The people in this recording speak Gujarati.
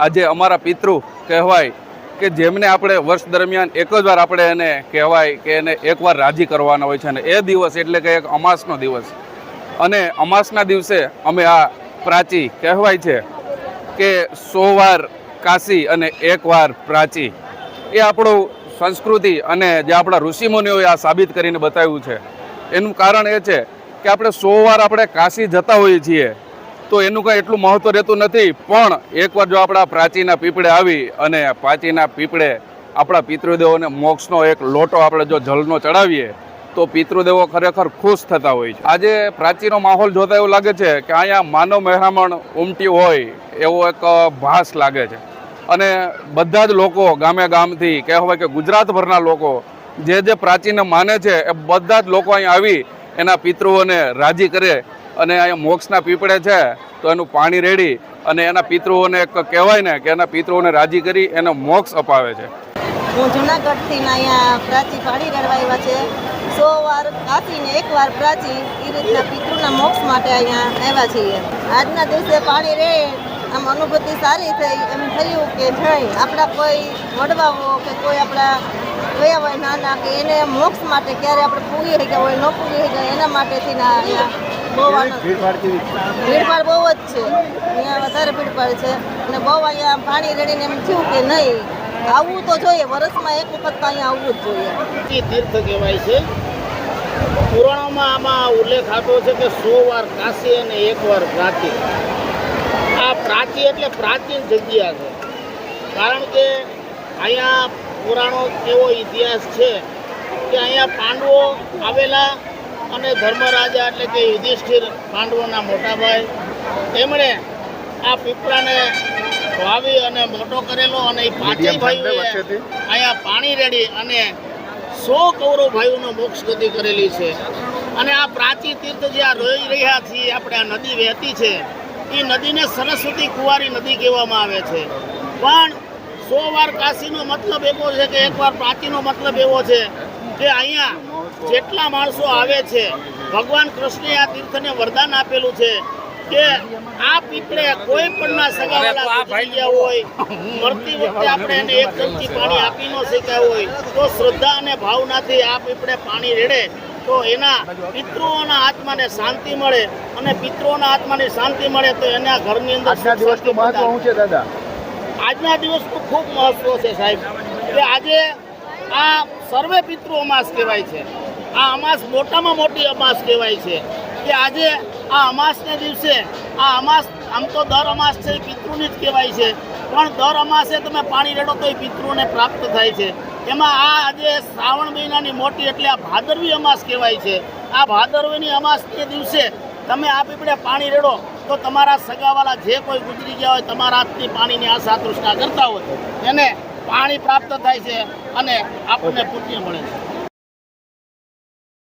આજે અમારા પિતૃ કહેવાય કે જેમને આપણે વર્ષ દરમિયાન એક જ વાર આપણે એને કહેવાય કે એને એકવાર રાજી કરવાના હોય છે અને એ દિવસ એટલે કે એક અમાસનો દિવસ. અને અમાસના દિવસે અમે આ પ્રાચી કહેવાય છે કે સો વાર કાશી અને એકવાર પ્રાચી. એ આપણું સંસ્કૃતિ અને જે આપણા ઋષિમુનિઓએ આ સાબિત કરીને બતાવ્યું છે. એનું કારણ એ છે કે આપણે સો વાર આપણે કાશી જતા હોઈએ છીએ. તો એનું કંઈ એટલું મહત્વ રહેતું નથી. પણ એકવાર જો આપણા પ્રાચીના પીપળે આવી અને પ્રાચીના પીપળે આપણા પિતૃદેવોને મોક્ષનો એક લોટો આપણે જો જલનો ચડાવીએ, તો પિતૃદેવો ખરેખર ખુશ થતા હોય છે. આજે પ્રાચીનો માહોલ જોતા એવું લાગે છે કે અહીંયા માનવ મહેરામણ ઉમટ્યું હોય એવો એક ભાસ લાગે છે. અને બધા જ લોકો ગામે ગામથી કહેવાય કે ગુજરાતભરના લોકો જે જે પ્રાચીને માને છે, એ બધા જ લોકો અહીંયા આવી એના પિતૃઓને રાજી કરે અને અહીંયા મોક્ષના પીપળે છે, તો એનું પાણી રેડી અને એના પિતૃઓને કહેવાય ને કે એના પિતૃઓને રાજી કરી એને મોક્ષ અપાવે છે. હું જુનાગઢથી અહીંયા પ્રાચી પાડી કરવા આવ્યા છે. સો વાર કાશી ને એક વાર પ્રાચી એ રીતના પિતૃના મોક્ષ માટે અહીંયા આવ્યા છીએ. આજના દિવસે પાણી રે, આમ અનુભૂતિ સારી થઈ, એમ થયું કે નહીં આપણા કોઈ વડવાઓ કે કોઈ આપણા ગયા હોય નાના કે એને મોક્ષ માટે ક્યારે આપણે પૂગી ગયા હોય, ન પૂગી ગયા એના માટેથી ના ભીડભાડ બહુ જ છે. અહીંયા વધારે ભીડભાડ છે. અને બહુ અહીંયા પાણી રેડીને એમ થયું કે નહીં, આવવું તો જોઈએ. વર્ષમાં એક વખત તો અહીંયા આવવું જ જોઈએ. તીર્થ કહેવાય છે. પુરાણોમાં આમાં ઉલ્લેખ આપ્યો છે કે સો વાર કાશી અને એક વાર પ્રાચી આ પ્રાચી એટલે પ્રાચીન જગ્યા છે. કારણ કે અહીંયા પુરાણો એવો ઇતિહાસ છે કે અહીંયા પાંડવો આવેલા અને ધર્મરાજા એટલે કે યુધિષ્ઠિર પાંડવોના મોટા ભાઈ એમણે આ પીપળાને વાવી અને મોટો કરેલો અને એ પાંચેય ભાઈઓએ અહીંયા પાણી રેડી અને સો કૌરવ ભાઈઓનો મોક્ષ ગતિ કરેલી છે. અને આ પ્રાચી તીર્થ જે આ રોઈ રહ્યા છીએ આપણે આ નદી વહેતી છે એ નદીને સરસ્વતી કુંવારી નદી કહેવામાં આવે છે. પણ સો વાર કાશીનો મતલબ એવો છે કે એકવાર પ્રાચીનો મતલબ એવો છે કે અહીંયા જેટલા માણસો આવે છે ભગવાન કૃષ્ણે આ તીર્થને વરદાન આપેલું છે કે આ પીપળે કોઈ પણ ના સગાવાલા ગયા હોય મરતી વખતે આપણે એને એક ચમચી પાણી આપી ન શક્યા હોય તો શ્રદ્ધા અને ભાવનાથી આ પીપળે પાણી રેડે તો એના પિતૃઓના આત્માને શાંતિ મળે અને પિતૃઓના આત્માને શાંતિ મળે તો એના ઘરની અંદર આજના સુખ દિવસનું મહત્વ શું છે દાદા? આજના દિવસનું ખૂબ મહત્વ છે સાહેબ કે આજે આ સર્વે પિતૃ અમાસ કહેવાય છે. આ અમાસ મોટામાં મોટી અમાસ કહેવાય છે કે આજે આ અમાસને દિવસે આ અમાસ આમ તો દર અમાસ છે પિતૃની જ કહેવાય છે. પણ દર અમાસે તમે પાણી રેડો તો એ પિતૃને પ્રાપ્ત થાય છે. એમાં આ આજે શ્રાવણ મહિનાની મોટી એટલે આ ભાદરવી અમાસ કહેવાય છે. આ ભાદરવીની અમાસ તે દિવસે તમે આ પીપળે પાણી રેડો તો તમારા સગાવાલા જે કોઈ ગુજરી ગયા હોય તમારા હાથની પાણીની આશા તૃષ્ણા કરતા હોય. એને પાણી પ્રાપ્ત થાય છે અને આપણને પુણ્ય મળે છે.